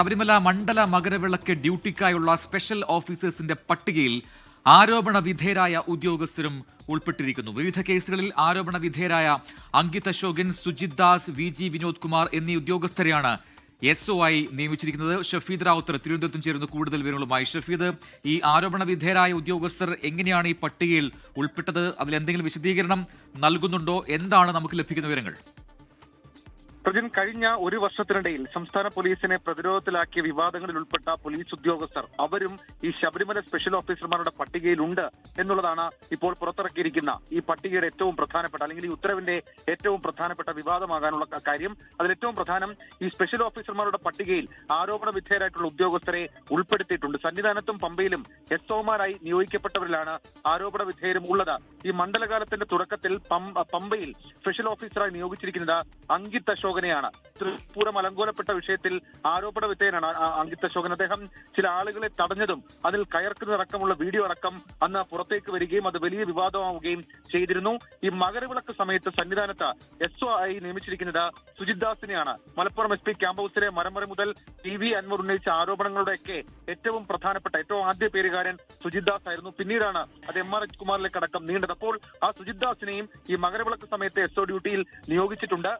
Sabarimala Mandala Makaravilakku ഡ്യൂട്ടിക്കായുള്ള special ഓഫീസേഴ്സിന്റെ പട്ടികയിൽ ആരോപണ വിധേയരായ ഉദ്യോഗസ്ഥരും ഉൾപ്പെട്ടിരിക്കുന്നു. വിവിധ കേസുകളിൽ ആരോപണ വിധേയരായ അങ്കിത് അശോകൻ സുജിത് ദാസ് വി ജി വിനോദ് കുമാർ എന്നീ ഉദ്യോഗസ്ഥരെയാണ് എസ് ഒ ആയി നിയമിച്ചിരിക്കുന്നത്. ഷഫീദ് റാവുത്തർ തിരുവനന്തപുരത്തും ചേരുന്ന. കൂടുതൽ വിവരങ്ങളുമായി ഷഫീദ് ഈ ആരോപണ വിധേയരായ ഉദ്യോഗസ്ഥർ എങ്ങനെയാണ് ഈ പട്ടികയിൽ ഉൾപ്പെട്ടത്? അതിൽ എന്തെങ്കിലും വിശദീകരണം നൽകുന്നുണ്ടോ? എന്താണ് നമുക്ക് ലഭിക്കുന്ന വിവരങ്ങൾ? പ്രജിൻ കഴിഞ്ഞ ഒരു വർഷത്തിനിടയിൽ സംസ്ഥാന പോലീസിനെ പ്രതിരോധത്തിലാക്കിയ വിവാദങ്ങളിൽ ഉൾപ്പെട്ട പോലീസ് ഉദ്യോഗസ്ഥർ അവരും ഈ ശബരിമല സ്പെഷ്യൽ ഓഫീസർമാരുടെ പട്ടികയിലുണ്ട് എന്നുള്ളതാണ് ഇപ്പോൾ പുറത്തിറക്കിയിരിക്കുന്ന ഈ പട്ടികയുടെ ഏറ്റവും പ്രധാനപ്പെട്ട അല്ലെങ്കിൽ ഈ ഉത്തരവിന്റെ ഏറ്റവും പ്രധാനപ്പെട്ട വിവാദമാകാനുള്ള കാര്യം. അതിൽ ഏറ്റവും പ്രധാനം ഈ സ്പെഷ്യൽ ഓഫീസർമാരുടെ പട്ടികയിൽ ആരോപണ വിധേയരായിട്ടുള്ള ഉദ്യോഗസ്ഥരെ ഉൾപ്പെടുത്തിയിട്ടുണ്ട്. സന്നിധാനത്തും പമ്പയിലും എസ് ഒമാരായി നിയോഗിക്കപ്പെട്ടവരിലാണ് ആരോപണ വിധേയരും ഉള്ളത്. ഈ മണ്ഡലകാലത്തിന്റെ തുടക്കത്തിൽ പമ്പയിൽ സ്പെഷ്യൽ ഓഫീസറായി നിയോഗിച്ചിരിക്കുന്നത് അങ്കിത് അശോകനെയാണ്. തൃപ്പൂരം അലങ്കോലപ്പെട്ട വിഷയത്തിൽ ആരോപണ വിധേയനാണ് അങ്കിത് അശോകൻ. അദ്ദേഹം ചില ആളുകളെ തടഞ്ഞതും അതിൽ കയർക്കുന്നതടക്കമുള്ള വീഡിയോ അടക്കം അന്ന് പുറത്തേക്ക് വരികയും അത് വലിയ വിവാദമാവുകയും ചെയ്തിരുന്നു. ഈ മകരവിളക്ക് സമയത്ത് സന്നിധാനത്ത് എസ് ഒ ആയി നിയമിച്ചിരിക്കുന്നത് സുജിത് ദാസിനെയാണ്. മലപ്പുറം എസ് പി ക്യാമ്പ് ഹൗസിലെ മരമറി മുതൽ ടി വി അൻവർ ഉന്നയിച്ച ആരോപണങ്ങളുടെയൊക്കെ ഏറ്റവും പ്രധാനപ്പെട്ട ഏറ്റവും ആദ്യ പേരുകാരൻ സുജിത് ദാസ് ആയിരുന്നു. പിന്നീടാണ് അത് എം ആർ എച്ച് കുമാറിലേക്ക് അടക്കം നീണ്ടത്. അപ്പോൾ ആ സുജിത് ദാസിനെയും ഈ മകരവിളക്ക് സമയത്ത് എസ് ഒ ഡ്യൂട്ടിയിൽ നിയോഗിച്ചിട്ടുണ്ട്.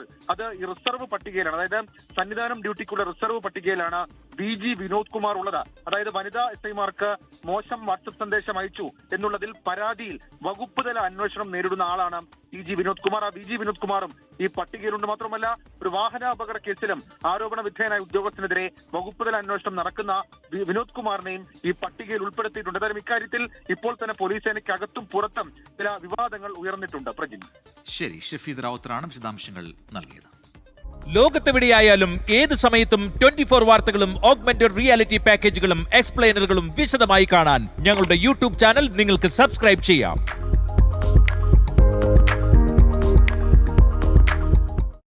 മൂന്നാമത്തെയാൾ അത് ഈ റിസർവ് പട്ടികയിലാണ്. അതായത് സന്നിധാനം ഡ്യൂട്ടിക്കുള്ള റിസർവ് പട്ടികയിലാണ് ബി ജി വിനോദ് കുമാർ ഉള്ളത്. അതായത് വനിതാ എസ് ഐമാർക്ക് മോശം വാട്സപ്പ് സന്ദേശം അയച്ചു എന്നുള്ളതിൽ പരാതിയിൽ വകുപ്പ് തല അന്വേഷണം നേരിടുന്ന ആളാണ് ബി ജി വിനോദ് കുമാർ. ആ ബി ജി വിനോദ് കുമാറും ഈ പട്ടികയിലുണ്ട്. മാത്രമല്ല ഒരു വാഹനാപകട കേസിലും ആരോപണ വിധേയനായ ഉദ്യോഗസ്ഥനെതിരെ വകുപ്പുതല അന്വേഷണം നടക്കുന്ന വിനോദ് കുമാറിനെയും ഈ പട്ടികയിൽ ഉൾപ്പെടുത്തിയിട്ടുണ്ട്. എന്തായാലും ഇക്കാര്യത്തിൽ ഇപ്പോൾ തന്നെ പോലീസ് സേനയ്ക്ക് അകത്തും പുറത്തും ചില വിവാദങ്ങൾ ഉയർന്നിട്ടുണ്ട്. പ്രജിൻ. ശരി ഷഫീദ് റാവുത്തറാണ് വിശദാംശങ്ങൾ നൽകിയത്. ലോകത്തെവിടെയായാലും ഏത് സമയത്തും ട്വന്റി ഫോർ വാർത്തകളും ഓഗ്മെന്റഡ് റിയാലിറ്റി പാക്കേജുകളും എക്സ്പ്ലെയിനറുകളും വിശദമായി കാണാൻ ഞങ്ങളുടെ യൂട്യൂബ് ചാനൽ നിങ്ങൾക്ക് സബ്സ്ക്രൈബ് ചെയ്യാം.